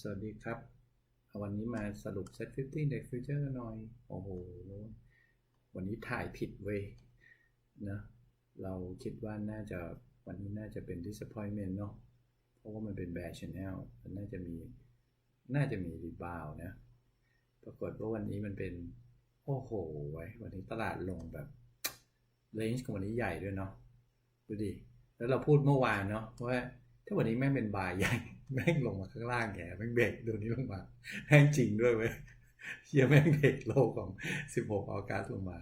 สวัสดีครับ วันนี้มาสรุป Set 15 Day Future กันหน่อย โอ้โห วันนี้ถ่ายผิดเว้ยนะเราคิดว่าน่าจะวันนี้น่าจะเป็น disappointment เนาะเพราะว่ามันเป็น Bear Channel มันน่าจะมีน่าจะมีรีบาวนะ ปรากฏว่าวันนี้มันเป็น โอ้โหไว้วันนี้ตลาดลงแบบเลนจ์ของวันนี้ใหญ่ด้วยเนาะดูดิ แล้วเราพูดเมื่อวานเนาะว่าถ้าวันนี้แม่งเป็นบายใหญ่ แม่งลงมาข้างล่างแกแม่งเบรกตัวนี้ลงมาแม่งจริงด้วยเว้ยเชียแม่งเบรกโลของ 16 ออกัสลงมา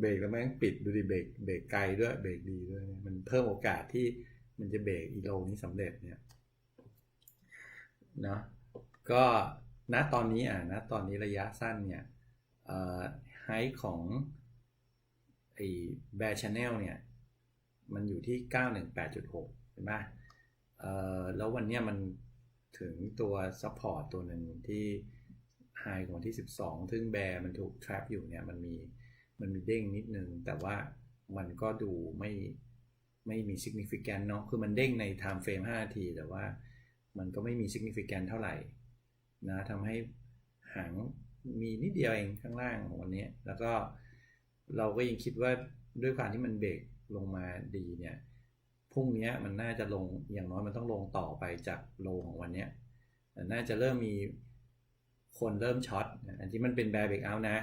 เบรกแล้วแม่งปิดดูดิเบรกเบรกไกลด้วยเบรกดีด้วย มันเพิ่มโอกาสที่มันจะเบรกอีโลนี้สำเร็จเนี่ยเนาะก็ณตอนนี้อะณตอนนี้ระยะสั้นเนี่ยไฮของไอ้แบร์ชแนลเนี่ย มันอยู่ที่ 918.6 เห็นไหม แล้ววันนี้มันถึงตัว support ตัวหนึ่งที่ high ของที่ 12 ซึ่งแบร์มันถูก trap อยู่เนี่ยมันมีมันมีเด้งนิดนึง แต่ว่ามันก็ดูไม่ไม่มี significant เนาะคือมันเด้งใน time frame 5นาที แต่ว่ามันก็ไม่มี significant เท่าไหร่นะทำให้หางมีนิดเดียวเองข้างล่างของวันนี้ แล้วก็เราก็ยังคิดว่าด้วยความที่มันเบรกลงมาดีเนี่ย รุ่งนี้มันน่าจะลงอย่างน้อยมันต้องลงต่อไปจากโลของวันนี้น่าจะเริ่มมีคนเริ่มช็อตอันที่มันเป็นแบร์เบรกเอานะ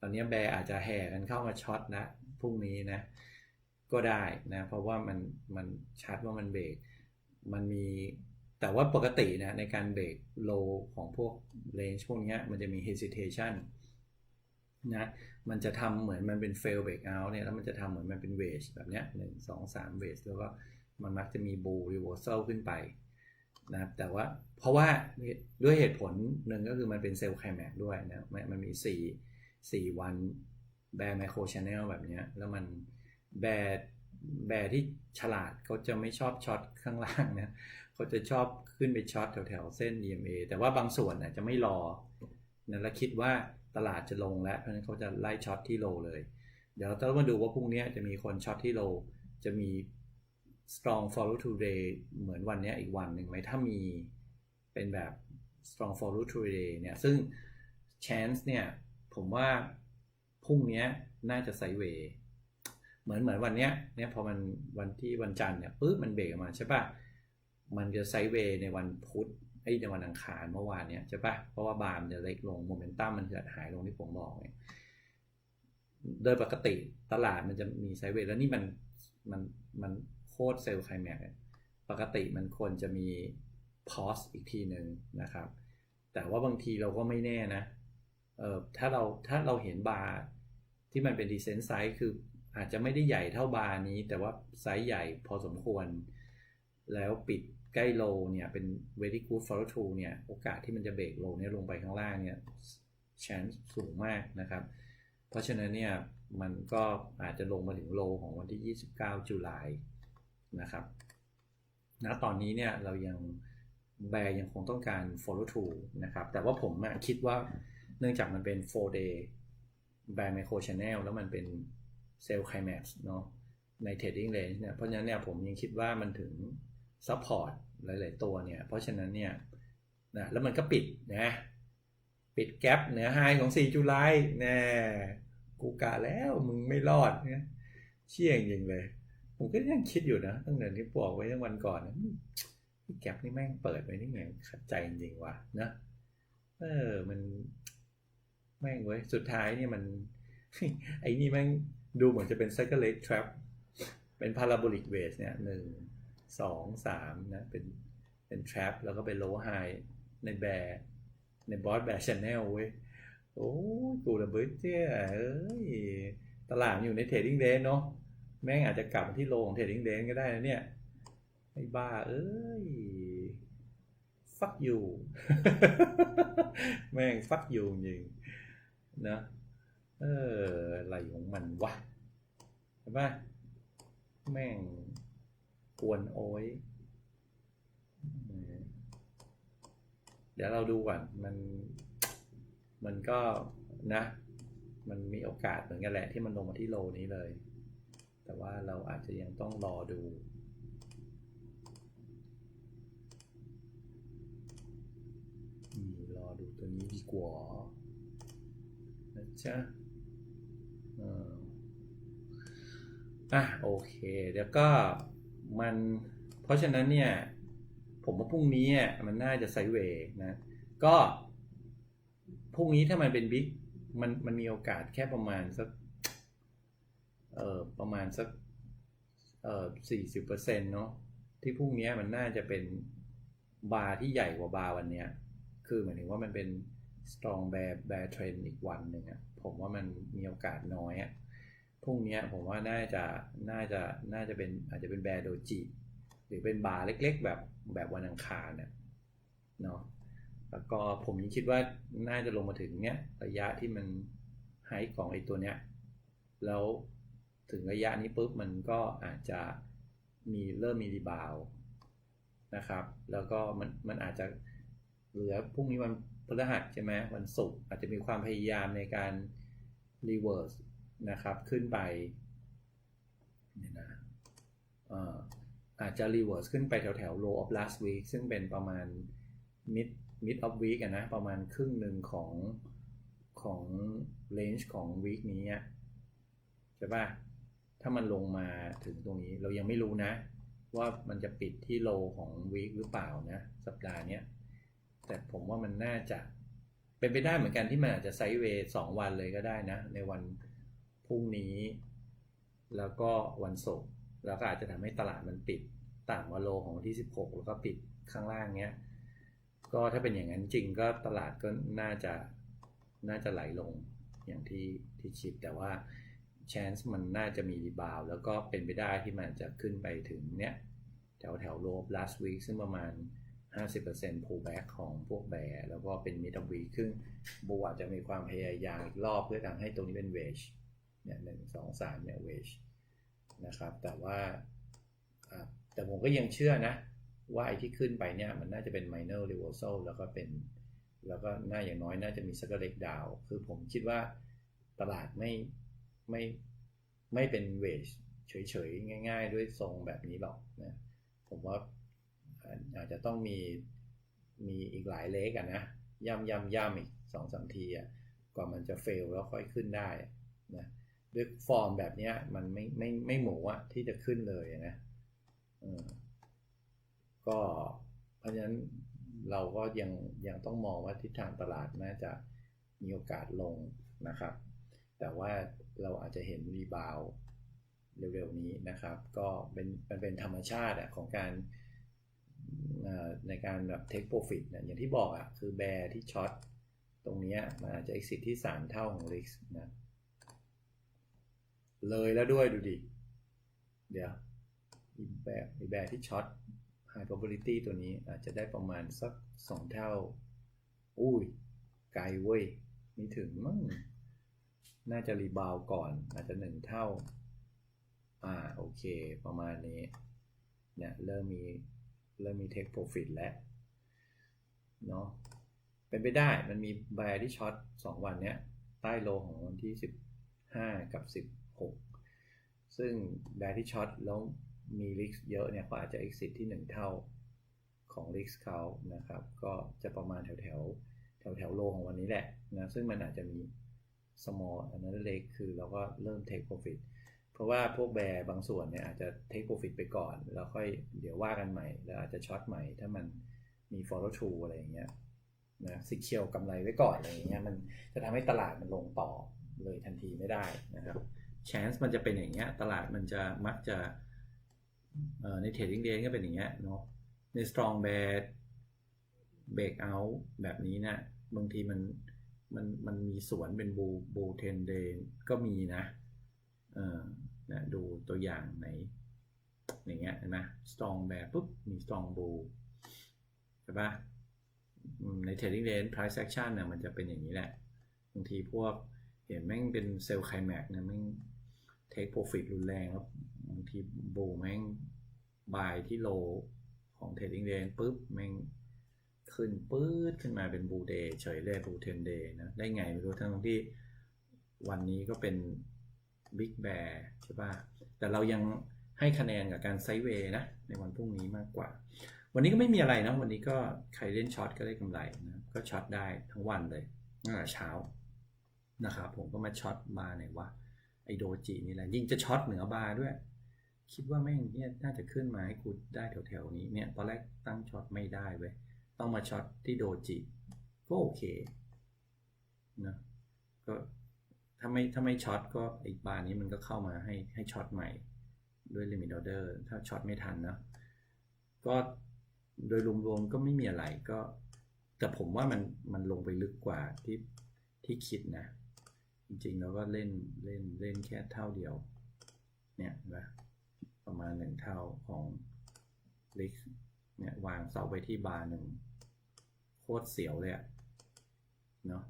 ตอนนี้แบร์อาจจะแห่กันเข้ามาช็อตนะพรุ่งนี้นะ ก็ได้นะ เพราะว่ามันมันชัดว่ามันเบรกมันมีแต่ว่าปกตินะในการเบรกโลของพวกเลนจ์พวกนี้มันจะมี hesitation นะมันจะทำเหมือนมันเป็น fail breakout เนี่ยแล้วมันจะทำเหมือนมันเป็น wedge แบบเนี้ยหนึ่งสองสาม wedge แล้วก็มันมักจะมี bull reversal ขึ้นไปนะครับแต่ว่าเพราะว่าด้วยเหตุผลหนึ่งก็คือมันเป็นเซลล์ไคลแม็กด้วยนะมันมี4 4วันแบร์ไมโครชแนลแบบนี้แล้วมันแบร์แบร์ที่ฉลาดเขาจะไม่ชอบช็อตข้างล่างนะเขาจะชอบขึ้นไปช็อตแถวๆเส้น EMA แต่ว่าบางส่วนนะจะไม่รอนะแล้วคิดว่า ตลาดจะลงแล้วเพราะฉะนั้นเขาจะไล่ช็อตที่โลเลย เดี๋ยวต้องมาดูว่าพรุ่งนี้จะมีคนช็อตที่โลจะมี strong follow to day เหมือนวันนี้อีกวันหนึ่งไหมถ้ามีเป็นแบบ strong follow to day เนี่ยซึ่ง chance เนี่ยผมว่าพรุ่งนี้น่าจะไซเวย์เหมือนเหมือนวันนี้เนี่ยพอมันวันที่วันจันทร์เนี่ยปึ๊บมันเบรกมาใช่ปะมันจะไซเวย์ในวันพุธ อ้ในวันอังคารเมื่อวานเนี่ยใช่ปะเพราะว่าบาร์มจะเล็กลงโมเมนตัมมันจะหายลงที่ผมบอกเนี่ยโดยปกติตลาดมันจะมีไซเวย์แล้วนี่มันมันมันโคตรเซลล์ไคลแม็กปกติมันควรจะมีพอสอีกทีหนึ่งนะครับ แต่ว่าบางทีเราก็ไม่แน่นะเออถ้าเราถ้าเราเห็นบาร์ที่มันเป็นดีเซนต์ไซส์คืออาจจะไม่ได้ใหญ่เท่าบาร์นี้ แต่ว่าไซส์ใหญ่พอสมควร แล้วปิด ใกล้โลเนี่ยเป็น very good follow through เนี่ยโอกาสที่มันจะเบรกโลเนี่ยลงไปข้างล่างเนี่ย chance สูงมากนะครับ เพราะฉะนั้นเนี่ยมันก็อาจจะลงมาถึงโลของวันที่ 29 จุลายนะครับณตอนนี้เนี่ยเรายังแบร์ยังคงต้องการ follow through นะครับ แต่ว่าผมคิดว่าเนื่องจากมันเป็น 4 day แบร์ micro channel แล้วมันเป็น sell climax เนาะใน trading range เนี่ยเพราะฉะนั้นเนี่ยผมยังคิดว่ามันถึง support หลาย ๆ ตัวเนี่ย เพราะฉะนั้นเนี่ยนะแล้วมันก็ปิดนะปิดแกลบเหนือไฮของ 4 จุลายแน่กูกะแล้วมึงไม่รอดเนี่ยเชี่ยงจริงเลย ผมก็ยังคิดอยู่นะ ตั้งแต่ที่บอกไว้ตั้งวันก่อนนะแกลบนี่แม่งเปิดไว้นี่ไงขัดใจจริงว่ะนะเออมันแม่งเว้ยสุดท้ายเนี่ยมัน ไอ้นี่แม่งดูเหมือนจะเป็น cycle trap เป็น parabolic wave เนี่ยหนึ่ง สองสามนะเป็นเป็น trap แล้วก็เป็น low high ในแบร์ในบอสแบร์ชแนลเว้ยโอ้กูระเบิดเจ้เอ้ยตลาดอยู่ในเทรดดิ้งเดนเนาะแม่งอาจจะกลับมาที่โลของเทรดดิ้งเดนก็ได้นะเนี่ยไอ้บ้าเอ้ยฟักอยู่แม่งฟักอยู่จริงนะเอออะไรของมันวะเห็นปะแม่ง กวนโอ้ยเดี๋ยวเราดูก่อนมัน มันก็นะ มันมีโอกาสเหมือนกันแหละที่มันลงมาที่โลนี้เลย แต่ว่าเราอาจจะยังต้องรอดูรอดูตัวนี้ดีกว่านะจ๊ะอออะโอเค เดี๋ยวก็ มันเพราะฉะนั้นเนี่ยผมว่าพรุ่งนี้มันน่าจะไซเวย์นะก็พรุ่งนี้ถ้ามันเป็นบิ๊กมันมันมีโอกาสแค่ประมาณสักเอ่อประมาณสักเอ่อสี่สิบเปอร์เซ็นต์เนาะที่พรุ่งนี้มันน่าจะเป็นบาร์ที่ใหญ่กว่าบาร์วันเนี้ยคือหมายถึงว่ามันเป็น strong bear bear trend อีกวันหนึ่งอะผมว่ามันมีโอกาสน้อยอะ พรุ่งนี้ผมว่าน่าจะน่าจะน่าจะเป็นอาจจะเป็นแบร์โดจิ หรือเป็นบาร์เล็กๆ แบบแบบวันอังคารเนี่ยเนาะแล้วก็ผมยังคิดว่าน่าจะลงมาถึงเนี้ยระยะที่มันไฮของไอ้ตัวเนี้ยแล้วถึงระยะนี้ปุ๊บมันก็อาจจะมีเริ่มมีรีบาวนะครับ แล้วก็มันมันอาจจะเหลือพรุ่งนี้วันพฤหัสใช่ไหมวันศุกร์อาจจะมีความพยายามในการรีเวิร์ส นะครับ ขึ้นไปเนี่ยนะอาจจะรีเวิร์สขึ้นไปแถวแถว low of last week ซึ่งเป็นประมาณ mid mid of week นะ ประมาณครึ่งหนึ่งของของ range ของ week นี้ใช่ป่ะ ถ้ามันลงมาถึงตรงนี้เรายังไม่รู้นะ ว่ามันจะปิดที่โลของวีคหรือเปล่านะ สัปดาห์นี้แต่ผมว่ามันน่าจะเป็นไปได้เหมือนกันที่มันอาจจะไซด์เวย์สองวันเลยก็ได้นะ ในวันพ พรุ่งนี้ แล้วก็วันศุกร์แล้วก็อาจจะทำให้ตลาดมันปิดต่ำกว่าโลของวันที่ 16 แล้วก็ปิดข้างล่างเนี้ย ก็ถ้าเป็นอย่างนั้นจริงก็ตลาดก็น่าจะน่าจะไหลลงอย่างที่ที่คิดแต่ว่า chance มันน่าจะมีรีบาวแล้วก็เป็นไปได้ที่มันจะขึ้นไปถึงเนี้ยแถวแถวโลบ last week ซึ่งประมาณ 50% pullback ของพวกแบร์แล้วก็เป็น mid of week ซึ่งบูอาจจะมีความพยายามอีกรอบเพื่อทำให้ตรงนี้เป็น wedge เนี่ยหนึ่งสองสามเนี่ย wedge นะครับ แต่ว่าแต่ผมก็ยังเชื่อนะ ว่าไอ้ที่ขึ้นไปเนี่ยมันน่าจะเป็น minor reversal แล้วก็เป็น แล้วก็น่าอย่างน้อยน่าจะมีสักเล็กดาว คือผมคิดว่าตลาดไม่ไม่ไม่เป็นเวจเฉยๆ ง่าย ๆ ด้วยทรงแบบนี้หรอกนะผมว่าอาจจะต้องมีมีอีกหลายเลกอะนะย่ำย่ำย่ำอีกสองสามทีอะกว่ามันจะเฟลแล้วค่อยขึ้นได้นะ ด้วยฟอร์มแบบนี้มันไม่ไม่ไม่หมูอะที่จะขึ้นเลยนะก็เพราะฉะนั้นเราก็ยังยังต้องมองว่าทิศทางตลาดน่าจะมีโอกาสลงนะครับ แต่ว่าเราอาจจะเห็นรีบาวเร็วๆนี้นะครับ ก็เป็นมันเป็นธรรมชาติของการในการแบบ take profit นะอย่างที่บอกอะคือแบร์ที่ช็อตตรงนี้มันอาจจะ exit ที่ 3 เท่าของ risk นะ เลยแล้วด้วยดูดิ เดี๋ยวอีแบร์อีแบร์ที่ช็อต high probability ตัวนี้อาจจะได้ประมาณสัก 2 เท่า อุ้ย ไกลเว้ยไม่ถึงมั้งน่าจะรีบาวก่อน อาจจะหนึ่งเท่า อ่า โอเค ประมาณนี้เนี่ยเริ่มมีเริ่มมี take profit แล้วเนาะเป็นไปได้มันมีแบร์ที่ช็อต2วันเนี้ย ใต้โลของวันที่ 15 กับ 6 ซึ่งแบร์ที่ช็อตแล้วมีริกเยอะเนี่ยก็อาจจะ exit ที่ 1 เท่าของริกเขานะครับ ก็จะประมาณแถวแถวแถวแถวโลของวันนี้แหละนะซึ่งมันอาจจะมี small อันนั้นเล็กคือเราก็เริ่ม take profit เพราะว่าพวกแบร์บางส่วนเนี่ยอาจจะ take profit ไปก่อน แล้วค่อยเดี๋ยวว่ากันใหม่ แล้วอาจจะช็อตใหม่ ถ้ามันมี follow through อะไรอย่างเงี้ยนะสิเคียวกำไรไว้ก่อนอะไรอย่างเงี้ยมันจะทำให้ตลาดมันลงต่อเลยทันทีไม่ได้นะครับ chance มันจะเป็นอย่างเงี้ย ตลาดมันจะมักจะใน trading day ก็เป็นอย่างเงี้ยเนาะใน strong bear break out แบบนี้นะบางทีมันมันมันมีสวนเป็นบูบูเทนเดนก็มีนะเออนะดูตัวอย่างไหนอย่างเงี้ยเห็นไหม strong bear ปุ๊บ มี strong bull ใช่ปะใน trading range price action เนี่ยมันจะเป็นอย่างนี้แหละบางทีพวกเห็นแม่งเป็นเซลล์ไคลแม็กเนี่ยแม่ง take profit รุนแรงแล้วบางทีบูแม่งบายที่โลของ trading range ปุ๊บแม่งขึ้นปื๊ดขึ้นมาเป็นบูเดย์เฉยเลยบูเทนเดย์นะได้ไงไม่รู้ทั้งที่วันนี้ก็เป็นบิ๊กแบร์ใช่ป่ะ แต่เรายังให้คะแนนกับการไซด์เวย์นะ ในวันพรุ่งนี้มากกว่า วันนี้ก็ไม่มีอะไรนะ วันนี้ก็ใครเล่นช็อตก็ได้กำไรนะ ก็ช็อตได้ทั้งวันเลยตั้งแต่เช้านะครับผมก็มาช็อตบาไหนวะ ไอโดจินี่แหละ ยิ่งจะช็อตเหนือบาร์ด้วย คิดว่าแม่งเนี่ยน่าจะขึ้นมาให้กูได้แถวๆนี้เนี่ย ตอนแรกตั้งช็อตไม่ได้เว้ยต้องมาช็อตที่โดจิก็โอเคนะก็ถ้าไม่ถ้าไม่ช็อตก็อีกบาร์นี้มันก็เข้ามาให้ให้ช็อตใหม่ด้วยลิมิตออเดอร์ถ้าช็อตไม่ทันนะก็โดยรวมๆก็ไม่มีอะไรก็ แต่ผมว่ามันมันลงไปลึกกว่าที่ที่คิดนะ จริงๆแล้วก็เล่นเล่นเล่นแค่เท่าเดียว เนี่ยนะประมาณหนึ่งเท่าของลิกเนี่ยวางเสาไว้ที่บาร์หนึ่งโคตรเสียวเลยอะเนาะ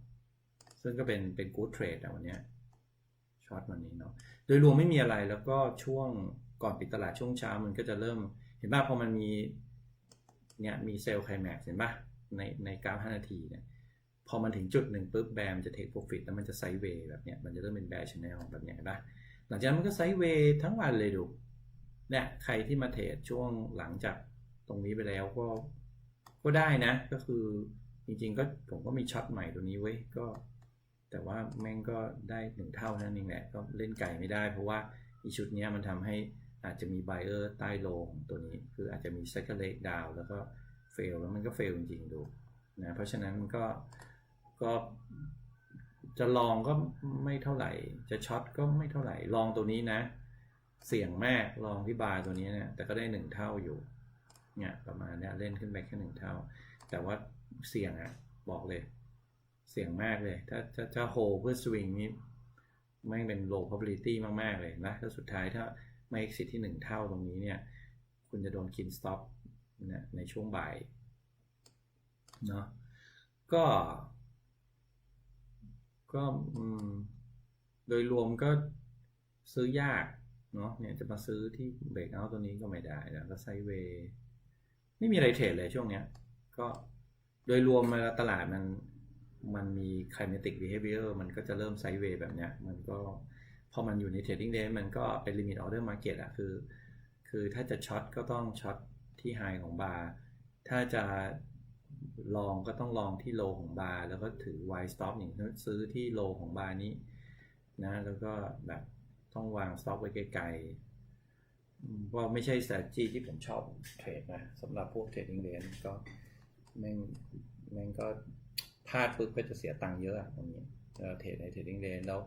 ซึ่งก็เป็นเป็นกู๊ดเทรดอะวันเนี้ยช็อตวันนี้เนาะโดยรวมไม่มีอะไรแล้วก็ช่วงก่อนปิดตลาดช่วงเช้ามันก็จะเริ่ม เห็นป่ะพอมันมีเนี่ยมีเซลล์ไคลแม็กซ์เห็นป่ะในในกราฟ5นาทีเนี่ย พอมันถึงจุดหนึ่งปุ๊บแบมจะเทคโปรฟิตแล้วมันจะไซด์เวย์แบบเนี้ยมันจะเริ่มเป็นแบร์ชแนลแบบเนี้ยนะหลังจากนั้นมันก็ไซด์เวย์ทั้งวันเลยดูเนี่ยใครที่มาเทรดช่วงหลังจากตรงนี้ไปแล้วก็ก็ได้นะ ก็คือจริงๆก็ผมก็มีช็อตใหม่ตัวนี้เว้ก็ แต่ว่าแม่งก็ได้หนึ่งเท่านั่นเองแหละก็เล่นไก่ไม่ได้ เพราะว่าอีชุดนี้มันทำให้อาจจะมีไบเออร์ใต้โลงตัวนี้คืออาจจะมีเซคเลกดาวแล้วก็เฟลแล้วมันก็เฟลจริงๆดูนะเพราะฉะนั้นมันก็ ก็จะลองก็ไม่เท่าไหร่ จะช็อตก็ไม่เท่าไหร่ ลองตัวนี้นะ เสี่ยงมากลองที่บาร์ตัวนี้นะ แต่ก็ได้หนึ่งเท่าอยู่เนี่ยประมาณเนี้ยเล่นขึ้นไปแค่หนึ่งเท่า แต่ว่าเสี่ยงอะบอกเลย เสี่ยงมากเลย ถ้าถ้าถ้าโฮเพื่อสวิงนี่แม่เป็น low probability มาก ๆ เลยนะถ้าสุดท้ายถ้าไม่ exit ที่1เท่าตรงนี้เนี่ย คุณจะโดนกิน stop นะในช่วงบ่าย เนาะก็ ก็โดยรวมก็ซื้อยากเนาะเนี่ยจะมาซื้อที่เบรกเอาตัวนี้ก็ไม่ได้แล้วก็ไซเวย์ไม่มีอะไรเทรดเลยช่วงเนี้ย ก็โดยรวมมาตลาดมันมันมี climatic behavior มันก็จะเริ่มไซเวย์แบบเนี้ย มันก็พอมันอยู่ใน trading day มันก็เป็น limit order market อะคือ คือถ้าจะช็อตก็ต้องช็อตที่ไฮของบาร์ถ้าจะ ลองก็ต้องลองที่โลของบาร์แล้วก็ถือ wide stop อย่างซื้อที่โลของบาร์นี้นะแล้วก็แบบต้องวาง stop ไว้ไกลๆว่าไม่ใช่ strategy ที่ผมชอบเทรดนะสำหรับพวก trading day ก็แม่งแม่งก็พลาดปุ๊บก็จะเสียตังค์เยอะตรงนี้เราเทรดในเทรดดิ้งเดนแล้ว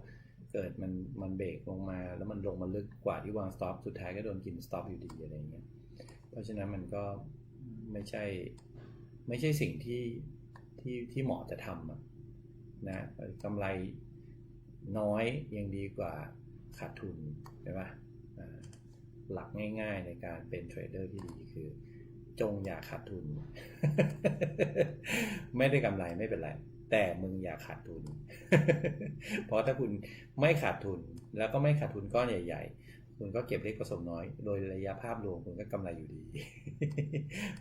เกิดมันมันเบรกลงมา แล้วมันลงมาลึกกว่าที่วางสต็อปสุดท้ายก็โดนกินสต็อปอยู่ดีอะไรเงี้ยเพราะฉะนั้นมันก็ไม่ใช่ ไม่ใช่สิ่งที่ที่ที่เหมาะจะทำนะกำไรน้อยยังดีกว่าขาดทุนใช่ปะหลักง่ายๆในการเป็นเทรดเดอร์ที่ดีคือ จงอย่าขาดทุน ไม่ได้กำไรไม่เป็นไร แต่มึงอย่าขาดทุน เพราะถ้าคุณไม่ขาดทุนแล้วก็ไม่ขาดทุนก้อนใหญ่ ๆ คุณก็เก็บเล็กผสมน้อย โดยระยะภาพรวมคุณก็กำไรอยู่ดี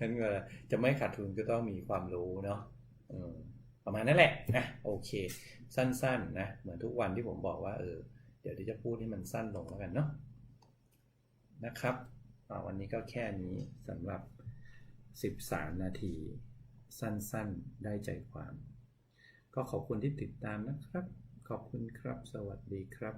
นั้นก็จะไม่ขาดทุนก็ต้องมีความรู้เนาะประมาณนั้นแหละนะโอเค สั้นๆนะเหมือนทุกวันที่ผมบอกว่าเออเดี๋ยวที่จะพูดให้มันสั้นลงแล้วกันเนาะนะครับวันนี้ก็แค่นี้สำหรับ 13 นาที สั้นๆ ได้ใจความ ก็ขอบคุณที่ติดตามนะครับ ขอบคุณครับ สวัสดีครับ